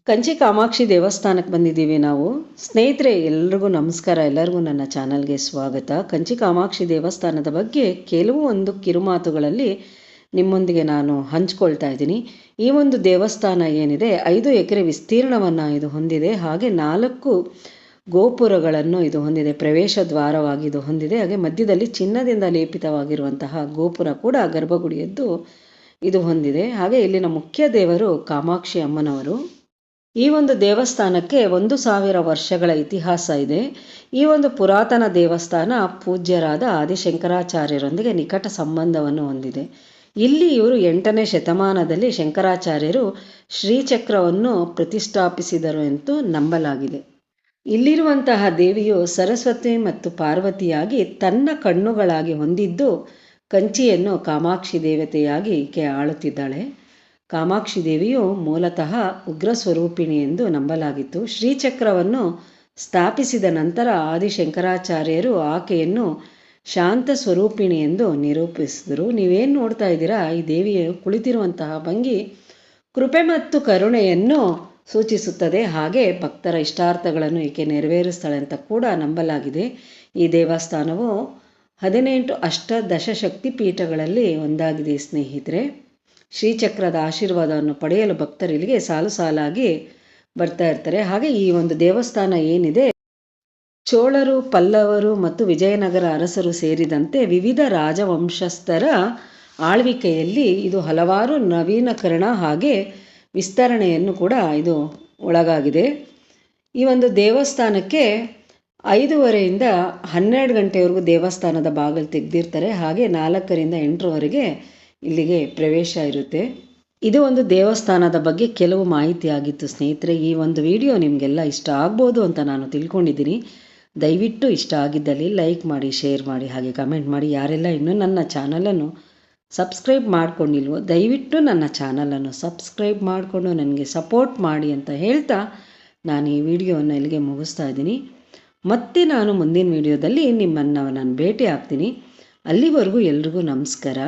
ಕಂಚಿ ಕಾಮಾಕ್ಷಿ ದೇವಸ್ಥಾನಕ್ಕೆ ಬಂದಿದ್ದೀವಿ ನಾವು. ಸ್ನೇಹಿತರೆ, ಎಲ್ರಿಗೂ ನಮಸ್ಕಾರ. ಎಲ್ಲರಿಗೂ ನನ್ನ ಚಾನಲ್ಗೆ ಸ್ವಾಗತ. ಕಂಚಿ ಕಾಮಾಕ್ಷಿ ದೇವಸ್ಥಾನದ ಬಗ್ಗೆ ಕೆಲವು ಒಂದು ಕಿರುಮಾತುಗಳಲ್ಲಿ ನಿಮ್ಮೊಂದಿಗೆ ನಾನು ಹಂಚ್ಕೊಳ್ತಾ ಇದ್ದೀನಿ. ಈ ಒಂದು ದೇವಸ್ಥಾನ ಏನಿದೆ, ಐದು ಎಕರೆ ವಿಸ್ತೀರ್ಣವನ್ನು ಇದು ಹೊಂದಿದೆ. ಹಾಗೆ ನಾಲ್ಕು ಗೋಪುರಗಳನ್ನು ಇದು ಹೊಂದಿದೆ. ಪ್ರವೇಶ ದ್ವಾರವಾಗಿ ಇದು ಹೊಂದಿದೆ. ಹಾಗೆ ಮಧ್ಯದಲ್ಲಿ ಚಿನ್ನದಿಂದ ಲೇಪಿತವಾಗಿರುವಂತಹ ಗೋಪುರ ಕೂಡ ಗರ್ಭಗುಡಿಯದ್ದು ಇದು ಹೊಂದಿದೆ. ಹಾಗೆ ಇಲ್ಲಿನ ಮುಖ್ಯ ದೇವರು ಕಾಮಾಕ್ಷಿ ಅಮ್ಮನವರು. ಈ ಒಂದು ದೇವಸ್ಥಾನಕ್ಕೆ ಒಂದು ಸಾವಿರ ವರ್ಷಗಳ ಇತಿಹಾಸ ಇದೆ. ಈ ಒಂದು ಪುರಾತನ ದೇವಸ್ಥಾನ ಪೂಜ್ಯರಾದ ಆದಿಶಂಕರಾಚಾರ್ಯರೊಂದಿಗೆ ನಿಕಟ ಸಂಬಂಧವನ್ನು ಹೊಂದಿದೆ. ಇಲ್ಲಿ ಇವರು ಎಂಟನೇ ಶತಮಾನದಲ್ಲಿ ಶಂಕರಾಚಾರ್ಯರು ಶ್ರೀಚಕ್ರವನ್ನು ಪ್ರತಿಷ್ಠಾಪಿಸಿದರು ಎಂದು ನಂಬಲಾಗಿದೆ. ಇಲ್ಲಿರುವಂತಹ ದೇವಿಯು ಸರಸ್ವತಿ ಮತ್ತು ಪಾರ್ವತಿಯಾಗಿ ತನ್ನ ಕಣ್ಣುಗಳಾಗಿ ಹೊಂದಿದ್ದು, ಕಂಚಿಯನ್ನು ಕಾಮಾಕ್ಷಿ ದೇವತೆಯಾಗಿ ಈಕೆ ಆಳುತ್ತಿದ್ದಾಳೆ. ಕಾಮಾಕ್ಷಿ ದೇವಿಯು ಮೂಲತಃ ಉಗ್ರ ಸ್ವರೂಪಿಣಿ ಎಂದು ನಂಬಲಾಗಿತ್ತು. ಶ್ರೀಚಕ್ರವನ್ನು ಸ್ಥಾಪಿಸಿದ ನಂತರ ಆದಿಶಂಕರಾಚಾರ್ಯರು ಆಕೆಯನ್ನು ಶಾಂತ ಸ್ವರೂಪಿಣಿ ಎಂದು ನಿರೂಪಿಸಿದರು. ನೀವೇನು ನೋಡ್ತಾ ಇದ್ದೀರಾ? ಈ ದೇವಿಯು ಕುಳಿತಿರುವಂತಹ ಭಂಗಿ ಕೃಪೆ ಮತ್ತು ಕರುಣೆಯನ್ನು ಸೂಚಿಸುತ್ತದೆ. ಹಾಗೆ ಭಕ್ತರ ಇಷ್ಟಾರ್ಥಗಳನ್ನು ಈಕೆ ನೆರವೇರಿಸ್ತಾಳೆ ಅಂತ ಕೂಡ ನಂಬಲಾಗಿದೆ. ಈ ದೇವಸ್ಥಾನವು ಹದಿನೆಂಟು ಅಷ್ಟದಶ ಶಕ್ತಿ ಪೀಠಗಳಲ್ಲಿ ಒಂದಾಗಿದೆ ಸ್ನೇಹಿತರೆ. ಶ್ರೀಚಕ್ರದ ಆಶೀರ್ವಾದವನ್ನು ಪಡೆಯಲು ಭಕ್ತರು ಇಲ್ಲಿಗೆ ಸಾಲು ಸಾಲಾಗಿ ಬರ್ತಾ ಇರ್ತಾರೆ. ಹಾಗೆ ಈ ಒಂದು ದೇವಸ್ಥಾನ ಏನಿದೆ? ಚೋಳರು, ಪಲ್ಲವರು ಮತ್ತು ವಿಜಯನಗರ ಅರಸರು ಸೇರಿದಂತೆ ವಿವಿಧ ರಾಜವಂಶಸ್ಥರ ಆಳ್ವಿಕೆಯಲ್ಲಿ ಇದು ಹಲವಾರು ನವೀನಕರಣ ಹಾಗೆ ವಿಸ್ತರಣೆಯನ್ನು ಕೂಡ ಇದು ಒಳಗಾಗಿದೆ. ಈ ಒಂದು ದೇವಸ್ಥಾನಕ್ಕೆ ಐದೂವರೆಯಿಂದ ಹನ್ನೆರಡು ಗಂಟೆವರೆಗೂ ದೇವಸ್ಥಾನದ ಬಾಗಿಲು ತೆಗೆದಿರ್ತಾರೆ. ಹಾಗೆ ನಾಲ್ಕರಿಂದ ಎಂಟರವರೆಗೆ ಇಲ್ಲಿಗೆ ಪ್ರವೇಶ ಇರುತ್ತೆ. ಇದು ಒಂದು ದೇವಸ್ಥಾನದ ಬಗ್ಗೆ ಕೆಲವು ಮಾಹಿತಿ ಆಗಿತ್ತು ಸ್ನೇಹಿತರೆ. ಈ ಒಂದು ವಿಡಿಯೋ ನಿಮಗೆಲ್ಲ ಇಷ್ಟ ಆಗ್ಬೋದು ಅಂತ ನಾನು ತಿಳ್ಕೊಂಡಿದ್ದೀನಿ. ದಯವಿಟ್ಟು ಇಷ್ಟ ಆಗಿದ್ದಲ್ಲಿ ಲೈಕ್ ಮಾಡಿ, ಶೇರ್ ಮಾಡಿ, ಹಾಗೆ ಕಮೆಂಟ್ ಮಾಡಿ. ಯಾರೆಲ್ಲ ಇನ್ನೂ ನನ್ನ ಚಾನಲನ್ನು ಸಬ್ಸ್ಕ್ರೈಬ್ ಮಾಡ್ಕೊಂಡಿಲ್ವೋ, ದಯವಿಟ್ಟು ನನ್ನ ಚಾನಲನ್ನು ಸಬ್ಸ್ಕ್ರೈಬ್ ಮಾಡಿಕೊಂಡು ನನಗೆ ಸಪೋರ್ಟ್ ಮಾಡಿ ಅಂತ ಹೇಳ್ತಾ ನಾನು ಈ ವಿಡಿಯೋವನ್ನು ಇಲ್ಲಿಗೆ ಮುಗಿಸ್ತಾ ಇದ್ದೀನಿ. ಮತ್ತೆ ನಾನು ಮುಂದಿನ ವಿಡಿಯೋದಲ್ಲಿ ನಿಮ್ಮನ್ನು ನಾನು ಭೇಟಿ ಆಗ್ತೀನಿ. ಅಲ್ಲಿವರೆಗೂ ಎಲ್ರಿಗೂ ನಮಸ್ಕಾರ.